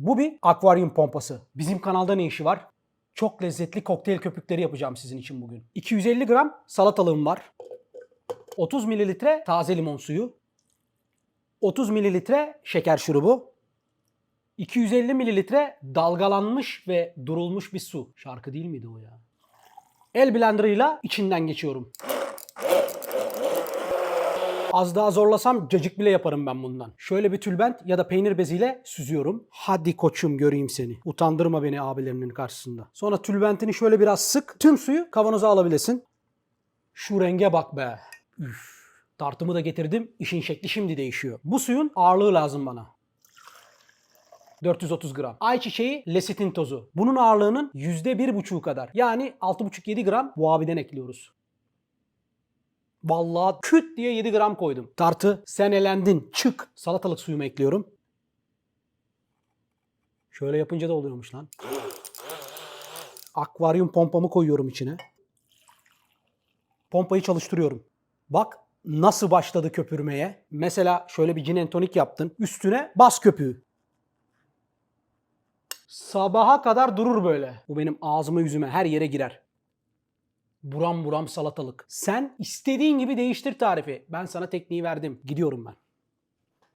Bu bir akvaryum pompası. Bizim kanalda ne işi var? Çok lezzetli kokteyl köpükleri yapacağım sizin için bugün. 250 gram salatalığım var. 30 mililitre taze limon suyu. 30 mililitre şeker şurubu. 250 mililitre dalgalanmış ve durulmuş bir su. Şarkı değil miydi o ya? El blenderıyla içinden geçiyorum. Az daha zorlasam cacık bile yaparım ben bundan. Şöyle bir tülbent ya da peynir beziyle süzüyorum. Hadi koçum göreyim seni. Utandırma beni abilerinin karşısında. Sonra tülbentini şöyle biraz sık. Tüm suyu kavanoza alabilirsin. Şu renge bak be. Üf. Tartımı da getirdim. İşin şekli şimdi değişiyor. Bu suyun ağırlığı lazım bana. 430 gram. Ayçiçeği lesitin tozu. Bunun ağırlığının %1,5'u kadar. Yani 6,5-7 gram bu abiden ekliyoruz. Vallahi küt diye 7 gram koydum. Tartı sen elendin çık. Salatalık suyumu ekliyorum. Şöyle yapınca da oluyormuş lan. Akvaryum pompamı koyuyorum içine. Pompayı çalıştırıyorum. Bak nasıl başladı köpürmeye. Mesela şöyle bir gin and tonic yaptın. Üstüne bas köpüğü. Sabaha kadar durur böyle. Bu benim ağzıma yüzüme her yere girer. Buram buram salatalık. Sen istediğin gibi değiştir tarifi. Ben sana tekniği verdim. Gidiyorum ben.